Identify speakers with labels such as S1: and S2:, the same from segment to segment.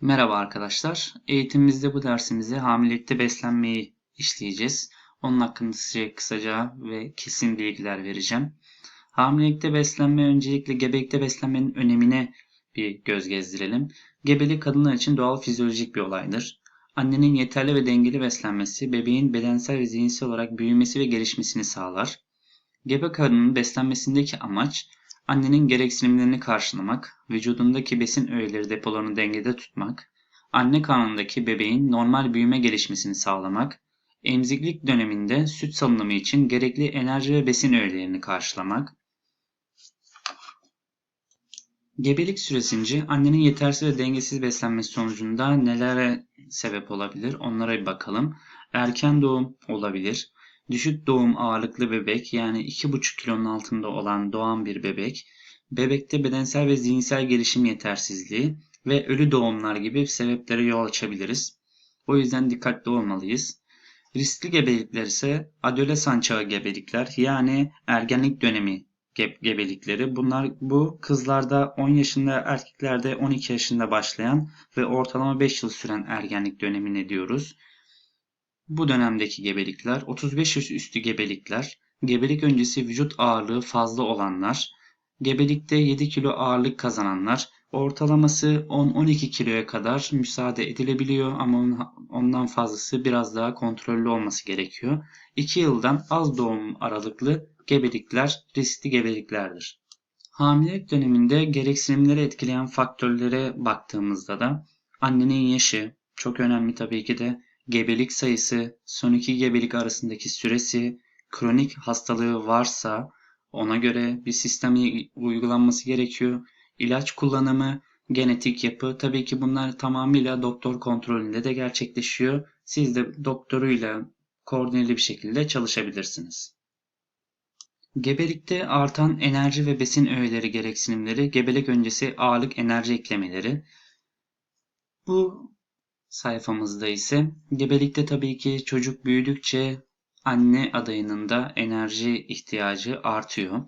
S1: Merhaba arkadaşlar. Eğitimimizde bu dersimizde hamilelikte beslenmeyi işleyeceğiz. Onun hakkında size kısaca ve kesin bilgiler vereceğim. Hamilelikte beslenme öncelikle gebelikte beslenmenin önemine bir göz gezdirelim. Gebelik kadınlar için doğal fizyolojik bir olaydır. Annenin yeterli ve dengeli beslenmesi bebeğin bedensel ve zihinsel olarak büyümesi ve gelişmesini sağlar. Gebe kadının beslenmesindeki amaç Annenin gereksinimlerini karşılamak, vücudundaki besin öğeleri depolarını dengede tutmak, anne karnındaki bebeğin normal büyüme gelişmesini sağlamak, emziklik döneminde süt salınımı için gerekli enerji ve besin öğelerini karşılamak, Gebelik süresince annenin yetersiz ve dengesiz beslenmesi sonucunda nelere sebep olabilir onlara bir bakalım. Erken doğum olabilir. Düşük doğum ağırlıklı bebek yani 2,5 kilonun altında olan doğan bir bebek, bebekte bedensel ve zihinsel gelişim yetersizliği ve ölü doğumlar gibi sebeplere yol açabiliriz. O yüzden dikkatli olmalıyız. Riskli gebelikler ise adolesan çağı gebelikler yani ergenlik dönemi gebelikleri. Bunlar bu kızlarda 10 yaşında erkeklerde 12 yaşında başlayan ve ortalama 5 yıl süren ergenlik dönemine diyoruz. Bu dönemdeki gebelikler 35 yaş üstü gebelikler, gebelik öncesi vücut ağırlığı fazla olanlar, gebelikte 7 kilo ağırlık kazananlar, ortalaması 10-12 kiloya kadar müsaade edilebiliyor ama ondan fazlası biraz daha kontrollü olması gerekiyor. 2 yıldan az doğum aralıklı gebelikler riskli gebeliklerdir. Hamilelik döneminde gereksinimleri etkileyen faktörlere baktığımızda da annenin yaşı çok önemli tabii ki de gebelik sayısı, son iki gebelik arasındaki süresi, kronik hastalığı varsa ona göre bir sistem uygulanması gerekiyor. İlaç kullanımı, genetik yapı tabii ki bunlar tamamıyla doktor kontrolünde de gerçekleşiyor. Siz de doktoruyla koordineli bir şekilde çalışabilirsiniz. Gebelikte artan enerji ve besin öğeleri gereksinimleri, gebelik öncesi ağırlık enerji eklemeleri. Bu sayfamızda ise gebelikte tabii ki çocuk büyüdükçe anne adayının da enerji ihtiyacı artıyor.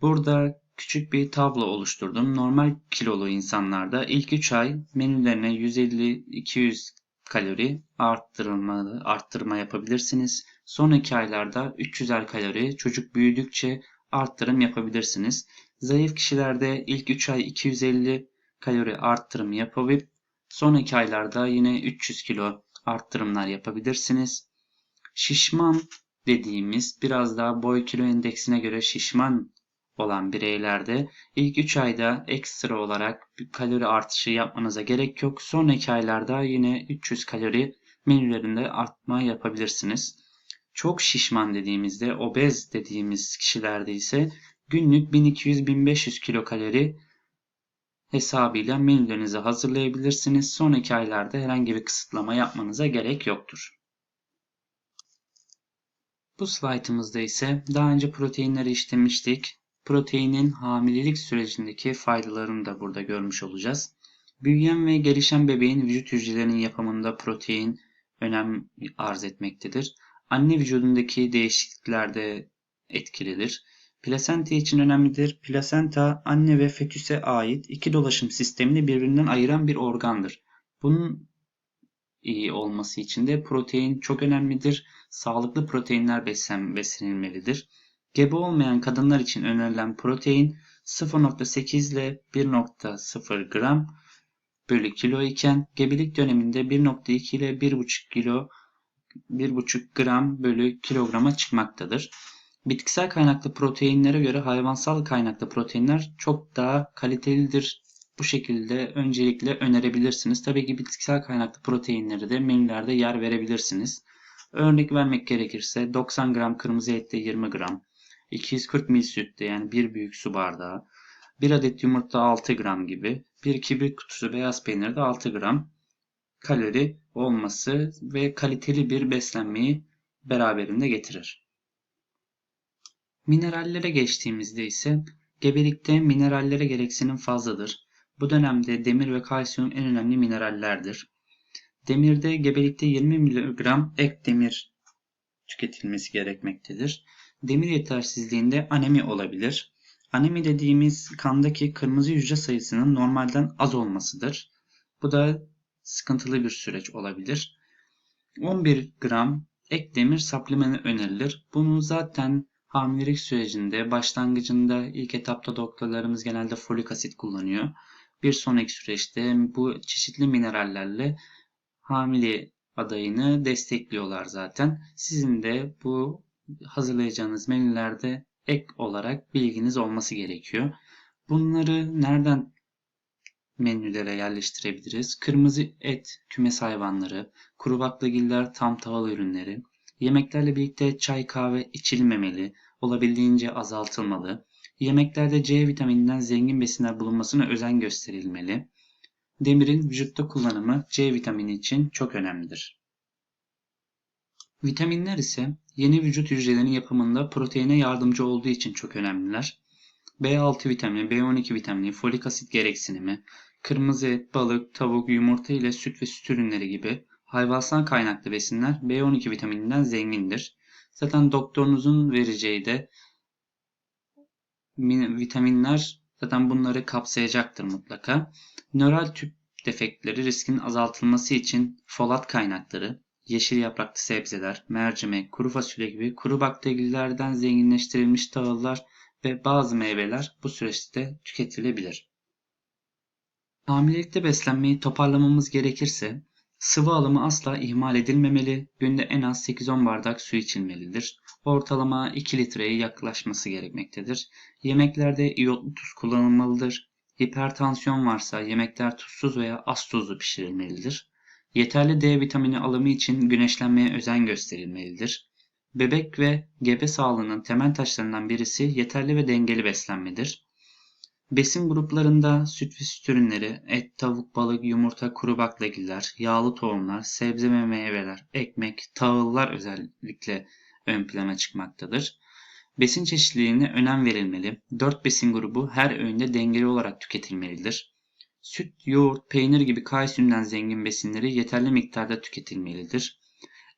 S1: Burada küçük bir tablo oluşturdum. Normal kilolu insanlarda ilk 3 ay menülerine 150-200 kalori arttırılma, arttırma yapabilirsiniz. Sonraki aylarda 300'er kalori çocuk büyüdükçe arttırım yapabilirsiniz. Zayıf kişilerde ilk 3 ay 250 kalori arttırım yapabilip sonraki aylarda yine 300 kilo arttırımlar yapabilirsiniz. Şişman dediğimiz biraz daha boy kilo endeksine göre şişman olan bireylerde ilk 3 ayda ekstra olarak kalori artışı yapmanıza gerek yok. Sonraki aylarda yine 300 kalori menülerinde artma yapabilirsiniz. Çok şişman dediğimizde, obez dediğimiz kişilerde ise günlük 1200-1500 kilokalori hesabıyla menülerinizi hazırlayabilirsiniz. Sonraki aylarda herhangi bir kısıtlama yapmanıza gerek yoktur. Bu slaytımızda ise daha önce proteinleri işlemiştik. Proteinin hamilelik sürecindeki faydalarını da burada görmüş olacağız. Büyüyen ve gelişen bebeğin vücut hücrelerinin yapımında protein önem arz etmektedir. Anne vücudundaki değişikliklerde etkilidir. Plasenta için önemlidir. Plasenta anne ve fetüse ait iki dolaşım sistemini birbirinden ayıran bir organdır. Bunun iyi olması için de protein çok önemlidir. Sağlıklı proteinler beslen, beslenilmelidir. Gebe olmayan kadınlar için önerilen protein 0.8 ile 1.0 gram bölü kilo iken gebelik döneminde 1.2 ile 1.5 kilo 1.5 gram bölü kilograma çıkmaktadır. Bitkisel kaynaklı proteinlere göre hayvansal kaynaklı proteinler çok daha kalitelidir. Bu şekilde öncelikle önerebilirsiniz. Tabii ki bitkisel kaynaklı proteinleri de menülerde yer verebilirsiniz. Örnek vermek gerekirse 90 gram kırmızı ette 20 gram, 240 ml sütte yani bir büyük su bardağı, 1 adet yumurta 6 gram gibi, bir kibrit kutusu beyaz peynirde 6 gram kalori olması ve kaliteli bir beslenmeyi beraberinde getirir. Minerallere geçtiğimizde ise gebelikte minerallere gereksinim fazladır. Bu dönemde demir ve kalsiyum en önemli minerallerdir. Demirde gebelikte 20 mg ek demir tüketilmesi gerekmektedir. Demir yetersizliğinde anemi olabilir. Anemi dediğimiz kandaki kırmızı hücre sayısının normalden az olmasıdır. Bu da sıkıntılı bir süreç olabilir. 11 gram ek demir supplemanı önerilir. Bunu zaten hamilelik sürecinde başlangıcında ilk etapta doktorlarımız genelde folik asit kullanıyor. Bir sonraki süreçte bu çeşitli minerallerle hamile adayını destekliyorlar zaten. Sizin de bu hazırlayacağınız menülerde ek olarak bilginiz olması gerekiyor. Bunları nereden menülere yerleştirebiliriz? Kırmızı et, kümes hayvanları, kuru baklagiller, tam tahıl ürünleri, yemeklerle birlikte çay kahve içilmemeli, olabildiğince azaltılmalı, yemeklerde C vitamininden zengin besinler bulunmasına özen gösterilmeli, Demirin vücutta kullanımı C vitamini için çok önemlidir. Vitaminler ise yeni vücut hücrelerinin yapımında proteine yardımcı olduğu için çok önemliler. B6 vitamini, B12 vitamini, folik asit gereksinimi, kırmızı et, balık, tavuk, yumurta ile süt ve süt ürünleri gibi hayvansal kaynaklı besinler B12 vitamininden zengindir. Zaten doktorunuzun vereceği de vitaminler zaten bunları kapsayacaktır mutlaka. Nöral tüp defektleri riskin azaltılması için folat kaynakları, yeşil yapraklı sebzeler, mercimek, kuru fasulye gibi kuru bakterilerden zenginleştirilmiş tahıllar ve bazı meyveler bu süreçte tüketilebilir. Hamilelikte beslenmeyi toparlamamız gerekirse sıvı alımı asla ihmal edilmemeli, günde en az 8-10 bardak su içilmelidir. Ortalama 2 litreye yaklaşması gerekmektedir. Yemeklerde iyotlu tuz kullanılmalıdır. Hipertansiyon varsa yemekler tuzsuz veya az tuzlu pişirilmelidir. Yeterli D vitamini alımı için güneşlenmeye özen gösterilmelidir. Bebek ve gebe sağlığının temel taşlarından birisi yeterli ve dengeli beslenmedir. Besin gruplarında süt ve süt ürünleri, et, tavuk, balık, yumurta, kuru baklagiller, yağlı tohumlar, sebze ve meyveler, ekmek, tahıllar özellikle ön plana çıkmaktadır. Besin çeşitliliğine önem verilmeli. 4 besin grubu her öğünde dengeli olarak tüketilmelidir. Süt, yoğurt, peynir gibi kalsiyumdan zengin besinleri yeterli miktarda tüketilmelidir.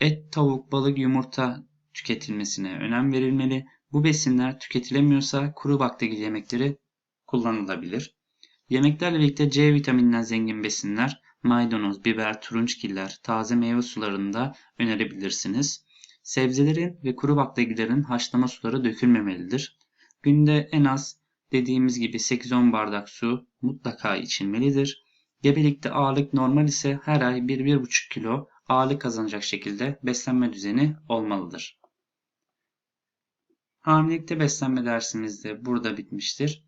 S1: Et, tavuk, balık, yumurta tüketilmesine önem verilmeli. Bu besinler tüketilemiyorsa kuru baklagil yemekleri kullanılabilir. Yemeklerle birlikte C vitamininden zengin besinler maydanoz, biber, turunçgiller, taze meyve sularında önerebilirsiniz. Sebzelerin ve kuru baklagillerin haşlama suları dökülmemelidir. Günde en az dediğimiz gibi 8-10 bardak su mutlaka içilmelidir. Gebelikte ağırlık normal ise her ay 1-1,5 kilo ağırlık kazanacak şekilde beslenme düzeni olmalıdır. Hamilelikte beslenme dersimiz de burada bitmiştir.